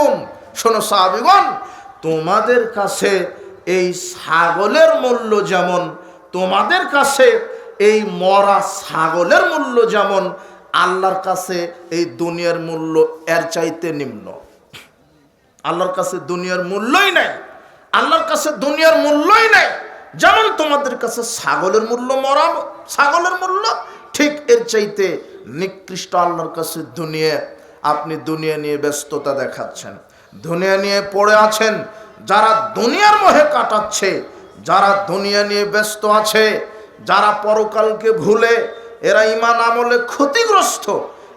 আলাইকুম। শোনো সাহাবিগণ, তোমাদের কাছে এই ছাগলের মূল্য যেমন, তোমাদের কাছে এই মরা ছাগলের মূল্য যেমন, আল্লাহর কাছে এই দুনিয়ার মূল্য এর চাইতে নিম্ন। আল্লাহর কাছে দুনিয়ার মূল্যই নাই, আল্লাহর কাছে দুনিয়ার মূল্যই নাই। যেমন তোমাদের কাছে ছাগলের মূল্য মরা ছাগলের মূল্য, ঠিক এর চাইতে নিকৃষ্ট আল্লাহর কাছে দুনিয়া আপনি দুনিয়া নিয়ে ব্যস্ততা দেখাচ্ছেন। দুনিয়া নিয়ে পড়ে আছেন, যারা দুনিয়ার মোহে কাটাচ্ছে, যারা দুনিয়া নিয়ে ব্যস্ত আছে, যারা পরকালকে ভুলে, এরা ইমান আমলে ক্ষতিগ্রস্ত,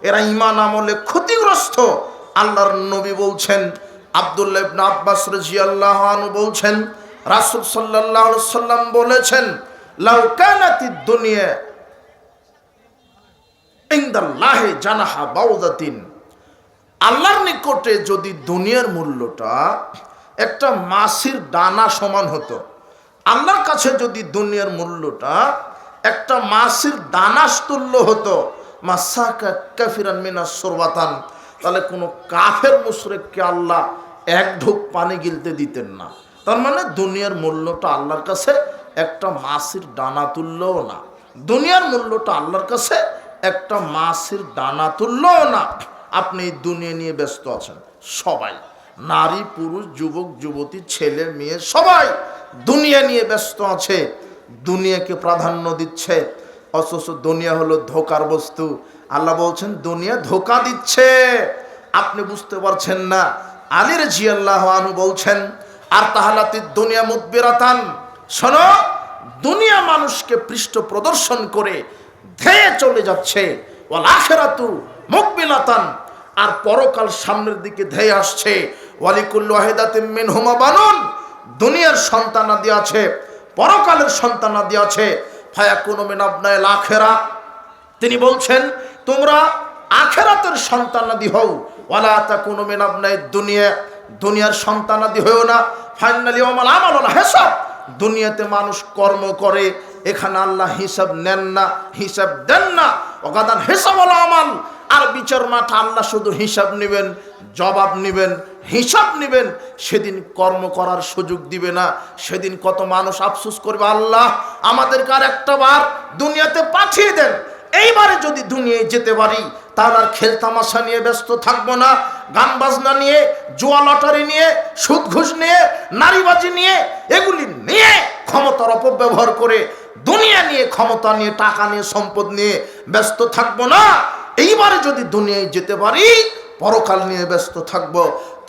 এরা ইমান আমলে ক্ষতিগ্রস্ত। আল্লাহর নবী বলছেন, আব্দুল্লাহ ইবনে আব্বাস রাদিয়াল্লাহু আনহু বলছেন, রাসূল সাল্লাল্লাহু আলাইহি সাল্লাম বলেছেন, লাউ কানাতিদ দুনিয়া ইনদাল্লাহি জানাহা বাউদাতিন। আল্লাহর নিকটে যদি দুনিয়ার মূল্যটা একটা মাসির ডানা সমান হতো, আল্লাহর কাছে যদি দুনিয়ার মূল্যটা একটা মাসির দানাস তুল্য হতো, মাসাকা কাফিরান তাহলে কোনো কাফের মুশরেককে আল্লাহ এক ঢোক পানি গিলতে দিতেন না। তার মানে দুনিয়ার মূল্যটা আল্লাহর কাছে একটা মাসির ডানা তুল্যও না। দুনিয়ার মূল্যটা আল্লাহর কাছে একটা মাসির ডানা তুল্যও না। আপনি দুনিয়া নিয়ে ব্যস্ত আছেন। সবাই। নারী, পুরুষ, যুবক, যুবতী, ছেলে, মেয়ে, সবাই দুনিয়া নিয়ে ব্যস্ত আছে। দুনিয়াকে প্রাধান্য দিচ্ছে। অথচ দুনিয়া হলো ধোকার বস্তু। আল্লাহ বলছেন, দুনিয়া ধোকা দিচ্ছে। আপনি বুঝতে পারছেন না। আলীর জিয়াল্লাহ আনু বলছেন, আর তাহালাতি দুনিয়া মুদবিরাতান। শোনো, দুনিয়া মানুষকে পৃষ্ঠ প্রদর্শন করে ধেয়ে চলে যাচ্ছে। ওয়াল আখেরাতু মুকবিলাতান। আর পরকাল সামনের দিকে ধেয়ে আসছে। ওয়ালিকুল ওয়াহিদাতিম মিনহুমা বানুন। দুনিয়ার সন্তানাদি আছে, পরকালের সন্তানাদি আছে। ফায়াকুনু মিন আবনাইল আখেরা। তিনি বলছেন, তোমরা আখেরাতের সন্তানাদি হও। ওয়ালা তাকুনু মিন আবনাই দুনিয়া। দুনিয়ার সন্তানাদি হয়েও না। ফাইনালি ওমাল আমাল হেসাব। দুনিয়াতে মানুষ কর্ম করে, এখানে আল্লাহ হিসাব নেন না, হিসাব দেন না। অগাদান হিসাব আমাল। আর বিচার মাঠা আল্লাহ শুধু হিসাব নেবেন, জবাব নেবেন, হিসাব নেবেন। সেদিন কর্ম করার সুযোগ দিবে না। সেদিন কত মানুষ আফসোস করবে, আল্লাহ আমাদেরকে আর একটা বার দুনিয়াতে পাঠিয়ে দেন। এইবারে যদি দুনিয়ায় যেতে পারি, তাহলে আর খেলতামাশা নিয়ে ব্যস্ত থাকব না। গান বাজনা নিয়ে, জোয়া লটারি নিয়ে সুদ ঘুষ নিয়ে, নারীবাজি নিয়ে, এগুলি নিয়ে ক্ষমতার অপব্যবহার করে, দুনিয়া নিয়ে ক্ষমতা নিয়ে, টাকা নিয়ে, সম্পদ নিয়ে ব্যস্ত থাকব না। এইবারে যদি দুনিয়ায় যেতে পারি, পরকাল নিয়ে ব্যস্ত থাকব।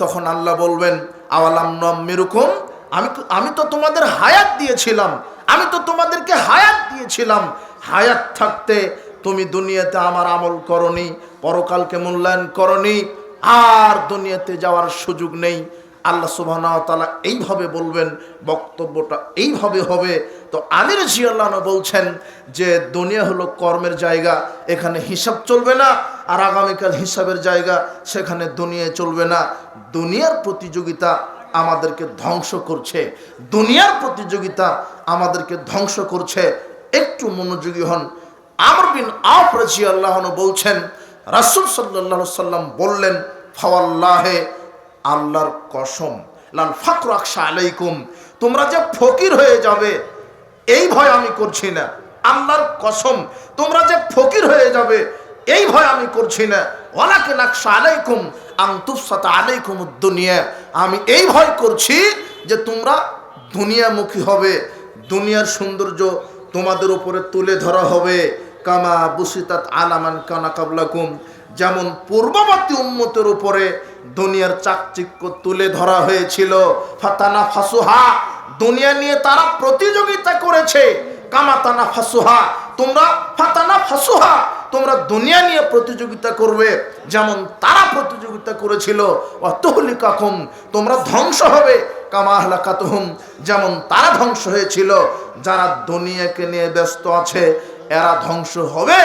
তখন আল্লাহ বলবেন, আওয়ালাম নম মেরুকুম আমি আমি তো তোমাদের হায়াত দিয়েছিলাম। আমি তো তোমাদেরকে হায়াত দিয়েছিলাম। হায়াত থাকতে তুমি দুনিয়াতে আমার আমল করনি, পরকালকে মূল্যায়ন করনি, আর দুনিয়াতে যাওয়ার সুযোগ নেই। আল্লাহ সুবাহ তালা এইভাবে বলবেন, বক্তব্যটা এইভাবে হবে। তো আমির জিয়াল্লাহ বলছেন যে, দুনিয়া হলো কর্মের জায়গা, এখানে হিসাব চলবে না, আর আগামীকাল হিসাবের জায়গা, সেখানে দুনিয়ায় চলবে না। দুনিয়ার প্রতিযোগিতা আমাদেরকে ধ্বংস করছে। দুনিয়ার প্রতিযোগিতা আমাদেরকে ধ্বংস করছে। একটু মনোযোগী হন। আমর বিন আফ রাজি আল্লাহ বলছেন, রাসুল সাল্লাহ সাল্লাম বললেন, ফাওয়াল্লাহে আল্লাহর কসম, লাল ফাকর আকশা আলাইকুম, তোমরা যে ফকির হয়ে যাবে, এই ভয় আমি করছি না। আল্লাহর কসম, তোমরা যে ফকির হয়ে যাবে, এই ভয় আমি করছি না। ওয়ালাকে নাকশা আলাইকুম আংতুফসাতা আলাইকুম দুনিয়া আমি এই ভয় করছি যে তোমরা দুনিয়ামুখী হবে, দুনিয়ার সৌন্দর্য তোমাদের উপরে তুলে ধরা হবে। কামা বুসিতাত আলামান কানা কাবলাকুম। যেমন পূর্ববর্তী উন্মতের উপরে দুনিয়ার চাকচিক্য তুলে ধরা হয়েছিল। ফাতানা ফাসুহা, দুনিয়া নিয়ে তারা প্রতিযোগিতা করেছে। কামাতানা ফাসুহা, তোমরা ফাতানা ফাসুহা, তোমরা দুনিয়া নিয়ে প্রতিযোগিতা করবে। যেমন তারা প্রতিযোগিতা করেছিল, অতহলিকাকুম, তোমরা ধ্বংস হবে। কামাহলাকাতহুম যেমন তারা ধ্বংস হয়েছিল। যারা দুনিয়াকে নিয়ে ব্যস্ত আছে, এরা ধ্বংস হবে।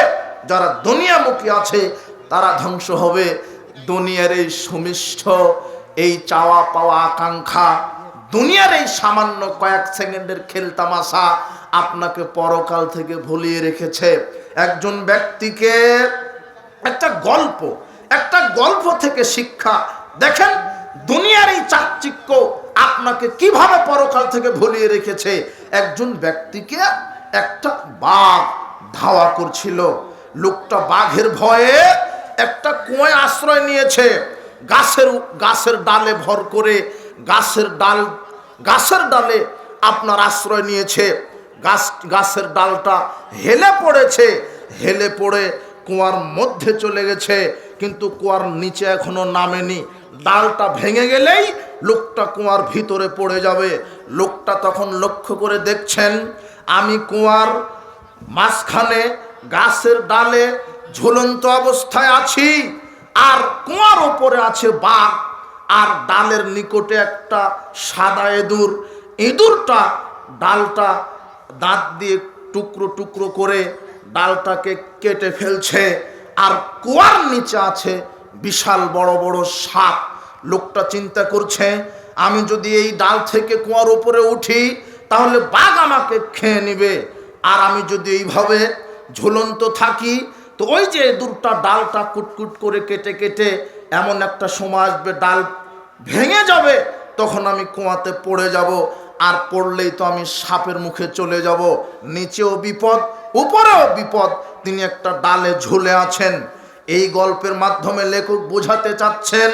যারা দুনিয়ামুখী আছে তারা ধ্বংস হবে। দুনিয়ার এই সুমিষ্ঠ এই চাওয়া পাওয়া আকাঙ্ক্ষা, দুনিয়ার এই সামান্য কয়েক সেকেন্ডের খেলতামাশা আপনাকে পরকাল থেকে ভুলিয়ে রেখেছে। একজন ব্যক্তিকে একটা গল্প একটা গল্প থেকে শিক্ষা দেখেন, দুনিয়ার এই চাকচিক্য আপনাকে কীভাবে পরকাল থেকে ভুলিয়ে রেখেছে? একজন ব্যক্তিকে একটা বাঘ ধাওয়া করছিল। লোকটা বাঘের ভয়ে একটা কুয়ায় আশ্রয় নিয়েছে। গাছের গাছের ডালে ভর করে গাছের ডাল, গাছের ডালে আপনার আশ্রয় নিয়েছে। গাছ, গাছের ডালটা হেলে পড়েছে। হেলে পড়ে কুয়ার মধ্যে চলে গেছে। কিন্তু কুয়ার নিচে এখনও নামেনি। ডালটা ভেঙে গেলেই লোকটা কুয়ার ভিতরে পড়ে যাবে। লোকটা তখন লক্ষ্য করে দেখছেন, আমি কুয়ার মাঝখানে গাছের ডালে ঝুলন্ত অবস্থায় আছি, আর কুয়ার ওপরে আছে বাঘ, আর ডালের নিকটে একটা সাদা ইঁদুর। ইঁদুরটা ডালটা দাঁত দিয়ে টুকরো টুকরো করে ডালটাকে কেটে ফেলছে, আর কুয়ার নিচে আছে বিশাল বড় বড় সাপ। লোকটা চিন্তা করছে, আমি যদি এই ডাল থেকে কুয়ার উপরে উঠি, তাহলে বাঘ আমাকে খেয়ে নেবে, আর আমি যদি এইভাবে ঝুলন্ত থাকি তো ওই যে দুটা ডালটা কুটকুট করে কেটে কেটে এমন একটা সময় আসবে, ডাল ভেঙে যাবে, তখন আমি কুয়াতে পড়ে যাব। আর পড়লেই তো আমি সাপের মুখে চলে যাব। নিচেও বিপদ, উপরেও বিপদ। তিনি একটা ডালে ঝুলে আছেন। এই গল্পের মাধ্যমে লেখক বোঝাতে চাচ্ছেন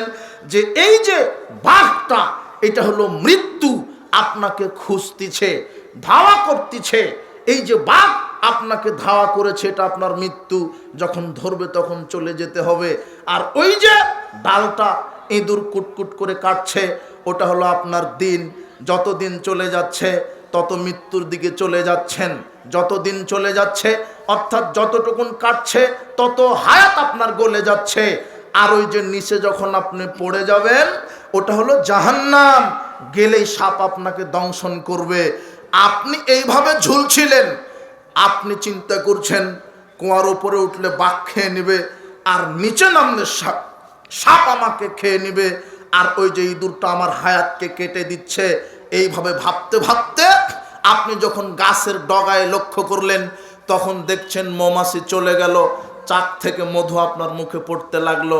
যে এই যে বাঘটা, এটা হলো মৃত্যু, আপনাকে খুঁজতিছে, ধাওয়া করতিছে। এই যে বাঘ আপনাকে ধাওয়া করেছে, এটা আপনার মৃত্যু। যখন ধরবে তখন চলে যেতে হবে। আর ওই যে ডালটা ইঁদুর কুটকুট করে কাটছে, ওটা হলো আপনার দিন। যত দিন চলে যাচ্ছে, তত মৃত্যুর দিকে চলে যাচ্ছেন। যত দিন চলে যাচ্ছে, অর্থাৎ যতটুকুন কাটছে, তত হায়াত আপনার গলে যাচ্ছে। আর ওই যে নিচে যখন আপনি পড়ে যাবেন, ওটা হলো জাহান্নাম। গেলেই সাপ আপনাকে দংশন করবে। আপনি এইভাবে ঝুলছিলেন আপনি চিন্তা করছেন, কুয়ার ওপরে উঠলে বাঘ খেয়ে নেবে, আর নিচে নামলে সাপ। সাপ আমাকে খেয়ে নেবে, আর ওই যে ইঁদুরটা আমার হায়াতকে কেটে দিচ্ছে, এইভাবে ভাবতে ভাবতে আপনি যখন গাছের ডগায় লক্ষ্য করলেন, তখন দেখছেন মৌমাছি চলে গেল চাক থেকে মধু আপনার মুখে পড়তে লাগল।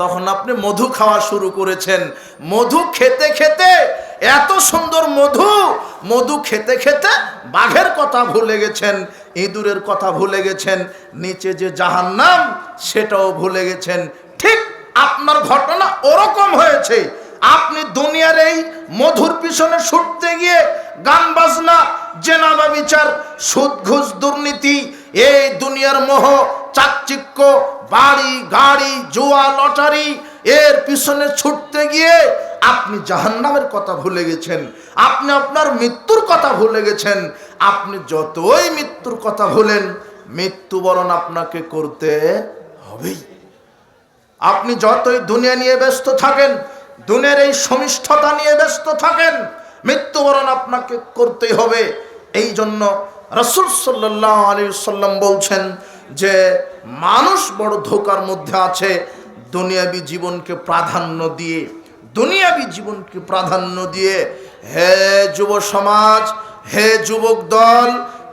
তখন আপনি মধু খাওয়া শুরু করেছেন। মধু খেতে খেতে, এত সুন্দর মধু মধু খেতে খেতে বাঘের কথা ভুলে গেছেন। ইঁদুরের কথা ভুলে গেছেন, নিচে যে জাহান্নাম, সেটাও ভুলে গেছেন। ঠিক আপনার ঘটনা ওরকম হয়েছে। আপনি দুনিয়ার এই মধুর পিছনে ছুটতে গিয়ে গান বাজনা, জেনাবা বিচার সুদ ঘুষ দুর্নীতি, এই দুনিয়ার মোহ, চাকচিক্য, বাড়ি, গাড়ি, জুয়া, লটারি, এর পিছনে ছুটতে গিয়ে আপনি জাহান্নামের কথা ভুলে গেছেন। আপনি আপনার মৃত্যুর কথা ভুলে গেছেন। আপনি যতই মৃত্যুর কথা ভুলেন মৃত্যুবরণ আপনাকে করতে হবেই। আপনি যতই দুনিয়া নিয়ে ব্যস্ত থাকেন, দুনিয়ার এই সমিষ্ঠতা নিয়ে ব্যস্ত থাকেন মৃত্যুবরণ আপনাকে করতেই হবে। এই জন্য রসুল সাল্লাহ আলী সাল্লাম বলছেন যে, মানুষ বড় ধোকার মধ্যে আছে দুনিয়াবি জীবনকে প্রাধান্য দিয়ে। দুনিয়াবি জীবনকে প্রাধান্য দিয়ে, হে যুব সমাজ হে যুবক দল,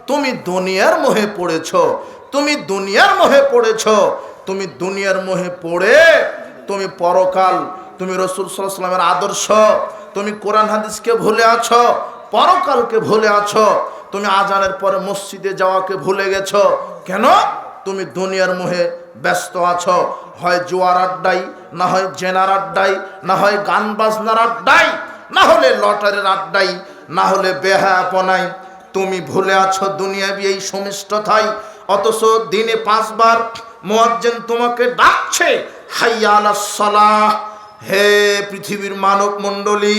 তুমি দুনিয়ার মোহে পড়েছ, তুমি দুনিয়ার মোহে পড়েছ, তুমি দুনিয়ার মোহে পড়ে, তুমি পরকাল, তুমি রসুল সাল্লামের আদর্শ, তুমি কোরআন হাদিসকে ভুলে আছো, পরকালকে ভুলে আছো, তুমি আজানের পরে মসজিদে যাওয়াকে ভুলে গেছ, কেন? তুমি দুনিয়ার মোহে ব্যস্ত আছো, হয় জোয়ার আড্ডাই না হয় জেনার আড্ডাই না হয় গান বাজনার আড্ডাই না হলে লটারির আড্ডাই না হলে বেহায়াপনাই তুমি ভুলে আছো দুনিয়াবি এই সমিষ্টতাই। অথচ দিনে পাঁচবার মোয়াজ্জেন তোমাকে ডাকছে হাইয়া আলাস সালাহ। হে পৃথিবীর মানব মণ্ডলী,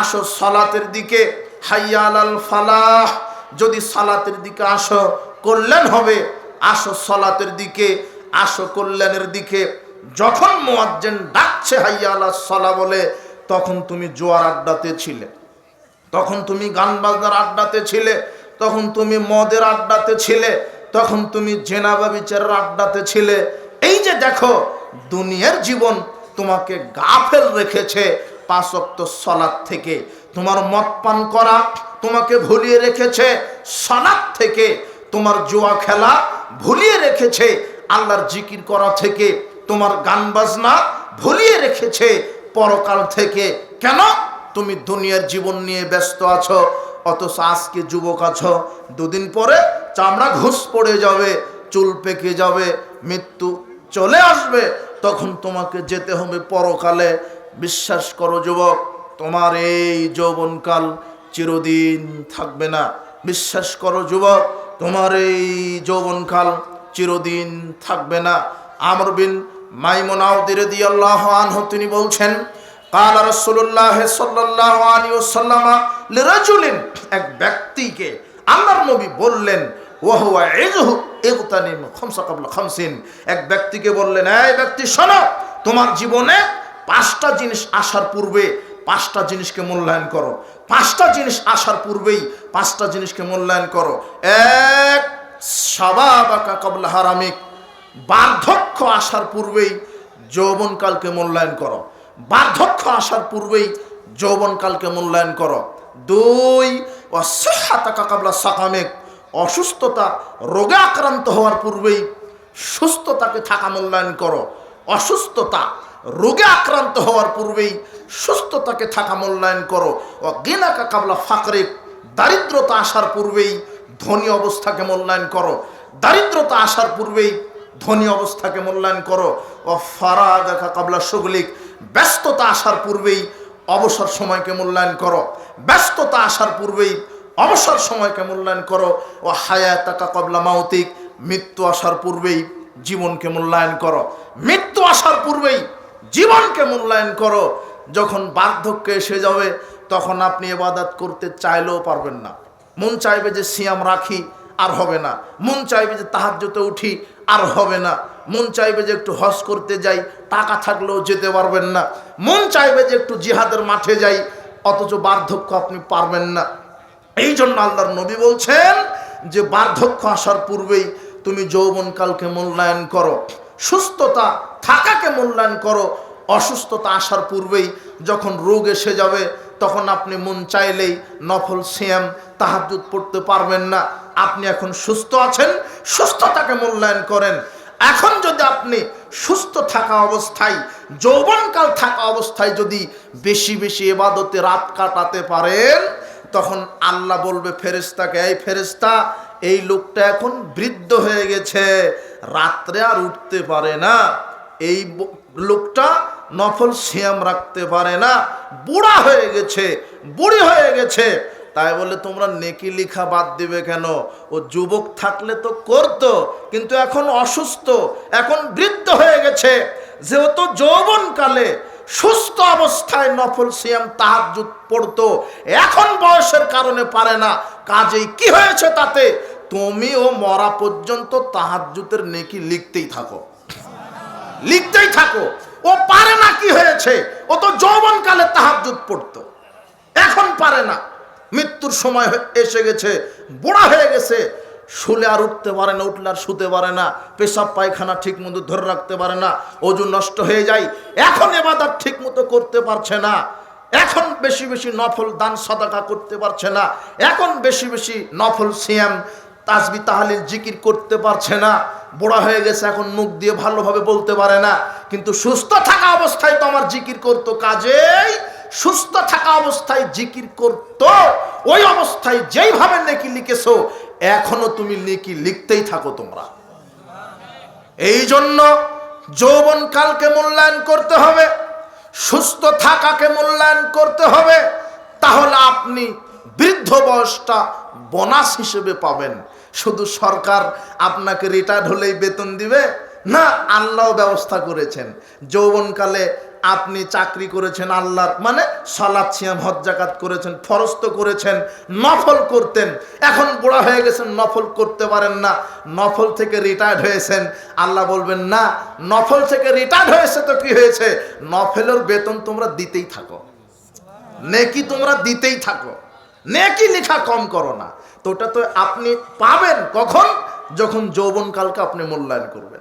আসো সালাতের দিকে হাইয়াল আল ফালাহ। যদি সালাতের দিকে আসো, কল্যাণ হবে। আসো সালাতের দিকে, আসো কল্যাণের দিকে। যখন মোয়াজ্জেন ডাকছে হাইয়া আলা সালা বলে, তখন তুমি জোয়ার আড্ডাতে ছিলে। তখন তুমি গান বাজনার আড্ডাতে ছিলে, তখন তুমি মদের আড্ডাতে ছিলে, তখন তুমি জেনাবা বিচারের আড্ডাতে ছিলে। এই যে দেখো, দুনিয়ার জীবন তোমাকে গাফেল রেখেছে পাঁচক্ত সলাদ থেকে। তোমার মদ পান করা তোমাকে ভুলিয়ে রেখেছে সলাদ থেকে। তোমার জুয়া খেলা ভুলিয়ে রেখেছে, আল্লাহর জিকির করা থেকে। তোমার গান বাজনা ভুলিয়ে রেখেছে, পরকাল থেকে। কেন? তুমি দুনিয়ার জীবন নিয়ে ব্যস্ত আছো, অথচ আজকে যুবক আছো। দুদিন পরে চামড়া ঘুষ পড়ে যাবে, চুল পেকে যাবে, মৃত্যু চলে আসবে। তখন তোমাকে যেতে হবে পরকালে। বিশ্বাস করো যুবক, তোমার এই যৌবনকাল চিরদিন থাকবে না। বিশ্বাস করো যুবক, তোমার এই যৌবনকাল চিরদিন থাকবে না। আমর বিন মাইমুনাউদ্দির দিয়ে আল্লাহ আনহু তিনি বলছেন কাল রসুল্লাহ সাল্লাহ আলী ওসাল্লামা লিরাজুলিন এক ব্যক্তিকে আল্লাহর নবী বললেন ওহুয়া এজহু এগুতানিম খমসা কাবলা খমসিন। এক ব্যক্তিকে বললেন, এই ব্যক্তি, শোনো, তোমার জীবনে পাঁচটা জিনিস আসার পূর্বে পাঁচটা জিনিসকে মূল্যায়ন করো। পাঁচটা জিনিস আসার পূর্বেই পাঁচটা জিনিসকে মূল্যায়ন করো। এক সাবাবাকা কবলা হারামিক। বার্ধক্য আসার পূর্বেই যৌবনকালকে মূল্যায়ন করো। বার্ধক্য আসার পূর্বেই যৌবনকালকে মূল্যায়ন করো। দুই অসহাতাকা কাবলা সাকামেক। অসুস্থতা রোগে আক্রান্ত হওয়ার পূর্বেই সুস্থতাকে থাকা মূল্যায়ন করো। অসুস্থতা রোগে আক্রান্ত হওয়ার পূর্বেই সুস্থতাকে থাকা মূল্যায়ন করো। ও গেনাকা কাবলা ফাকরেক। দারিদ্রতা আসার পূর্বেই ধনী অবস্থাকে মূল্যায়ন করো। দারিদ্রতা আসার পূর্বেই ধনী অবস্থাকে মূল্যায়ন করো। ও ফারাগাকা কাবলা সুগলিক। ব্যস্ততা আসার পূর্বেই অবসর সময়কে মূল্যায়ন করো। ব্যস্ততা আসার পূর্বেই অবসর সময়কে মূল্যায়ন করো। ও হায়াতাকা কবলা মাউতিক, মৃত্যু আসার পূর্বেই জীবনকে মূল্যায়ন করো। মৃত্যু আসার পূর্বেই জীবনকে মূল্যায়ন করো। যখন বার্ধক্য এসে যাবে, তখন আপনি এবাদাত করতে চাইলেও পারবেন না। মন চাইবে যে সিয়াম রাখি আর হবে না। মন চাইবে যে তাহাজ্যতে উঠি, আর হবে না। মন চাইবে যে একটু হজ করতে যাই, টাকা থাকলেও যেতে পারবেন না। মন চাইবে যে একটু জিহাদের মাঠে যাই, অথচ বার্ধক্য আপনি পারবেন না। এই জন্য আল্লাহর নবী বলছেন যে বার্ধক্য আসার পূর্বেই তুমি যৌবনকালকে মূল্যায়ন করো। সুস্থতা থাকাকে মূল্যায়ন করো। অসুস্থতা আসার পূর্বেই যখন রোগ এসে যাবে তখন আপনি মন চাইলেই নফল সিয়াম তাহাজুদ পড়তে পারবেন না। আপনি এখন সুস্থ আছেন, সুস্থতাকে মূল্যায়ন করেন। এখন যদি আপনি সুস্থ থাকা অবস্থায়, যৌবনকাল থাকা অবস্থায় যদি বেশি বেশি এবাদতে রাত কাটাতে পারেন, তখন আল্লাহ বলবে ফেরেস্তাকে এই ফেরেস্তা এই লোকটা এখন বৃদ্ধ হয়ে গেছে। রাত্রে আর উঠতে পারে না। এই লোকটা নফল সিয়াম রাখতে পারে না। বুড়া হয়ে গেছে, বুড়ি হয়ে গেছে। তাই বলে তোমরা নেকি লিখা বাদ দিবে কেন? ও যুবক থাকলে তো করতো, কিন্তু এখন অসুস্থ, এখন বৃদ্ধ হয়ে গেছে। যেহেতু যৌবনকালে সুস্থ অবস্থায় নফল সিয়াম তাহাজুদ পড়তো, এখন বয়সের কারণে পারে না। কাজেই কি হয়েছে তাতে? তুমিও মরা পর্যন্ত তাহাজুতের নেকি লিখতেই থাকো। লিখতেই থাকো। ও পারে না কি হয়েছে? ও তো যৌবনকালে তাহাজুদ পড়তো। এখন পারে না। মৃত্যুর সময় এসে গেছে, বুড়া হয়ে গেছে। শুলে আর উঠতে পারে না, উঠলে আর শুতে পারে না। পেশাব, পায়খানা ঠিক মতো ধরে রাখতে পারে না। ওজন নষ্ট হয়ে যায়। এখন এবাদার ঠিক মতো করতে পারছে না। এখন বেশি বেশি নফল দান সদাকা করতে পারছে না। এখন বেশি বেশি নফল সিয়াম, তাসবি, তাহালিল, জিকির করতে পারছে না। বুড়া হয়ে গেছে, এখন মুখ দিয়ে ভালোভাবে বলতে পারে না। কিন্তু সুস্থ থাকা অবস্থায় তো আমার জিকির করতো, কাজেই সুস্থ থাকা অবস্থায় জিকির করতো। ওই অবস্থায় যেইভাবে নেকি লিখেছো, এখনও তুমি নেকি লিখতেই থাকো তোমরা। এই জন্য যৌবন কালকে মূল্যায়ন করতে হবে সুস্থ থাকাকে মূল্যায়ন করতে হবে, তাহলে আপনি বৃদ্ধ বয়সটা বোনাস হিসেবে পাবেন। শুধু সরকার আপনাকে রিটায়ার্ড হলেই বেতন দিবে? না, আল্লাহ ব্যবস্থা করেছেন। যৌবনকালে আপনি চাকরি করেছেন আল্লাহর মানে সলাৎ সিয়াম, হজ জাকাত করেছেন ফরস্ত করেছেন, নফল করতেন। এখন বুড়া হয়ে গেছেন, নফল করতে পারেন না। নফল থেকে রিটায়ার্ড হয়েছেন। আল্লাহ বলবেন, না, নফল থেকে রিটায়ার্ড হয়েছে তো কি হয়েছে? নফলের বেতন তোমরা দিতেই থাকো। নেকি তোমরা দিতেই থাকো। নেকি লেখা কম করো না। তো ওটা তো আপনি পাবেন কখন? যখন যৌবনকালকে আপনি মূল্যায়ন করবেন।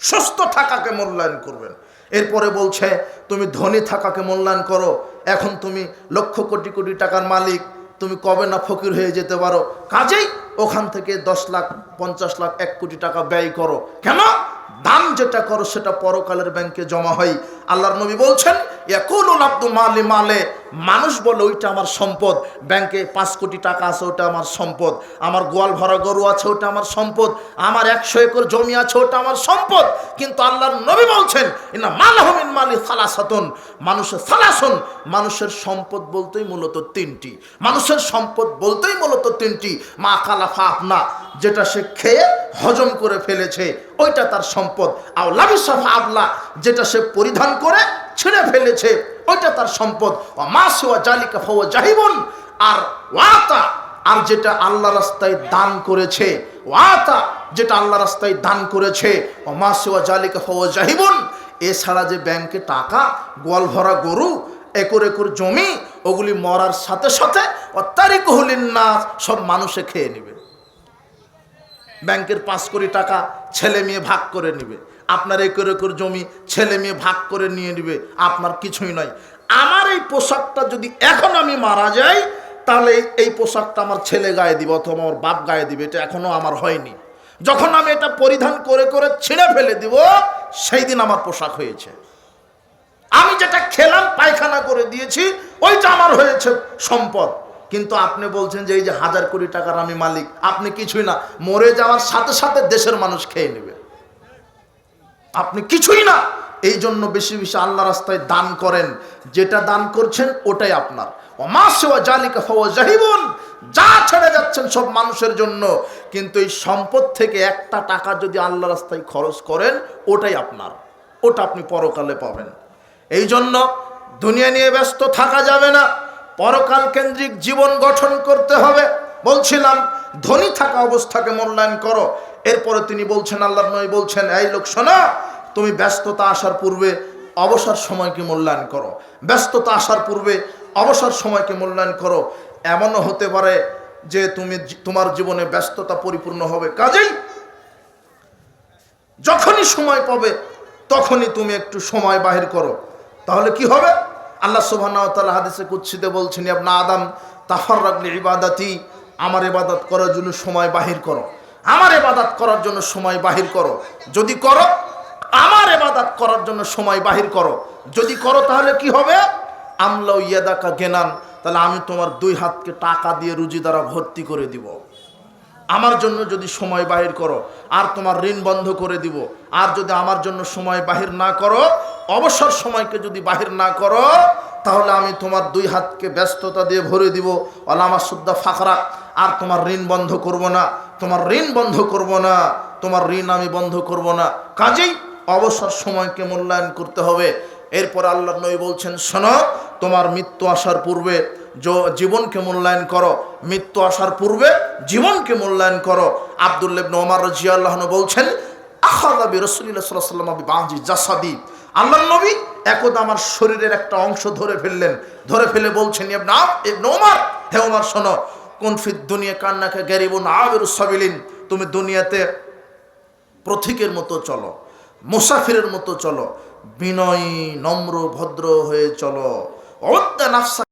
সুস্থ থাকাকে মূল্যায়ন করবেন। এরপরে বলছে, তুমি ধনী থাকাকে মূল্যায়ন করো। এখন তুমি লক্ষ কোটি কোটি টাকার মালিক। তুমি কবে না ফকির হয়ে যেতে পারো? কাজেই ওখান থেকে দশ লাখ, পঞ্চাশ লাখ, এক কোটি টাকা ব্যয় করো। কেন? দান যেটা করো, সেটা পরকালের ব্যাংকে জমা হয়। আল্লাহর নবী বলছেন আব্দু মালে মালে। মানুষ বলে, ওইটা আমার সম্পদ। ব্যাংকে পাঁচ কোটি টাকা আছে ওটা আমার সম্পদ। আমার গোয়াল ভরা গরু আছে ওটা আমার সম্পদ। আমার একশো একর জমি আছে ওটা আমার সম্পদ। কিন্তু আল্লাহর নবী বলছেন ইনা মালহমিন মালি সালাসাতন। মানুষের সালাসন, মানুষের সম্পদ বলতেই মূলত তিনটি। মানুষের সম্পদ বলতেই মূলত তিনটি। মা কালাফা আপনা, যেটা সে খেয়ে হজম করে ফেলেছে। ওইটা তার সম্পদ। আর লাবিসাফা আবলা যেটা সে পরিধান করে ছিঁড়ে ফেলেছে, ওইটা তার সম্পদ। ও মা সেওয়া জালিকা ফাওয়া জাহিবন আর ওয়াতা, আর যেটা আল্লাহ রাস্তায় দান করেছে, ওয়াতা যেটা আল্লাহ রাস্তায় দান করেছে ও মা সেওয়া জালিকা ফাওয়া জাহিবন এছাড়া যে ব্যাংকে টাকা, গোয়াল ভরা গরু, একর একর জমি, ওগুলি মরার সাথে সাথে তারিখ হলিন না সব মানুষে খেয়ে নেবে। ব্যাংকের পাঁচ কোটি টাকা ছেলে মেয়ে ভাগ করে নেবে। আপনার একর একর জমি ছেলে মেয়ে ভাগ করে নিয়ে নিবে, আপনার কিছুই নয়। আমার এই পোশাকটা যদি এখন আমি মারা যাই, তাহলে এই- পোশাকটা আমার ছেলে গায়ে দিবে অথবা আমার বাপ গায়ে দিবে, এটা এখনও আমার হয়নি। যখন আমি এটা পরিধান করে করে ছিঁড়ে ফেলে দিব, সেই দিন আমার পোশাক হয়েছে। আমি যেটা খেলাম, পায়খানা করে দিয়েছি, ওইটা আমার হয়েছে সম্পদ। কিন্তু আপনি বলছেন যে এই যে হাজার কোটি টাকার আমি মালিক, আপনি কিছুই না। মরে যাওয়ার সাথে সাথে দেশের মানুষ খেয়ে নেবে। আপনি কিছুই না। এই জন্য বেশি বেশি আল্লাহ রাস্তায় দান করেন। যেটা দান করছেন, ওটাই আপনার। যা ছেড়ে যাচ্ছেন সব মানুষের জন্য। কিন্তু এই সম্পদ থেকে একটা টাকা যদি আল্লাহ রাস্তায় খরচ করেন, ওটাই আপনার। ওটা আপনি পরকালে পাবেন। এই জন্য দুনিয়া নিয়ে ব্যস্ত থাকা যাবে না। পরকাল কেন্দ্রিক জীবন গঠন করতে হবে। বলছিলাম, ধনী থাকা অবস্থাকে মূল্যায়ন করো। এরপরে তিনি বলছেন আল্লাহ নয় বলছেন, এই লোক, শোনো, তুমি ব্যস্ততা আসার পূর্বে অবসর সময়কে মূল্যায়ন করো। ব্যস্ততা আসার পূর্বে অবসর সময়কে মূল্যায়ন করো। এমনও হতে পারে যে তুমি তোমার জীবনে ব্যস্ততা পরিপূর্ণ হবে। কাজেই যখনই সময় পাবে, তখনই তুমি একটু সময় বাহির করো। তাহলে কি হবে? আল্লাহ সুবাহ হাদিসে কুচ্ছিতে বলছেন আপনা আদম তাফার রাখলে ইবাদাতি, আমার ইবাদত করার জন্য সময় বাহির করো। আমার ইবাদত করার জন্য সময় বাহির করো। যদি করো, আমার ইবাদত করার জন্য সময় বাহির করো। যদি করো, তাহলে কি হবে? আমলাও ইয়াদাকা গেনান, তাহলে আমি তোমার দুই হাতকে টাকা দিয়ে রুজি দ্বারা ভর্তি করে দিব। আমার জন্য যদি সময় বাহির করো, আর তোমার ঋণ বন্ধ করে দিব। আর যদি আমার জন্য সময় বাহির না করো অবসর সময়কে যদি বাহির না করো, তাহলে আমি তোমার দুই হাতকে ব্যস্ততা দিয়ে ভরে দিব। অলামা সুদ্দা ফাঁকরা আর তোমার ঋণ বন্ধ করব না, তোমার ঋণ বন্ধ করব না, তোমার ঋণ আমি বন্ধ করব না। কাজেই অবসর সময়কে মূল্যায়ন করতে হবে। এরপর আল্লাহ নবী বলছেন, শোনো, তোমার মৃত্যু আসার পূর্বে জীবনকে মূল্যায়ন করো। মৃত্যু আসার পূর্বে জীবনকে মূল্যায়ন করো। আবদুল্লেবন ওমর রাজিয়াল্লাহন বলছেন আখাদাবি রসুলিল্লাহ সাল্লাহ সাল্লাম বাঁজি জাসাদি। আল্লাহ নবী একদা আমার শরীরের একটা অংশ ধরে ফেললেন। ধরে ফেলে বলছেন ওমর হে ওমার শোনো কনফিদ দুনিয়া কান্নাকে গেরিবুন আবের সাবিলিন, তুমি দুনিয়াতে প্রথিকের মতো চলো, মুসাফিরের মতো চলো, বিনয়, নম্র, ভদ্র হয়ে চলো অদ্যা নাফসা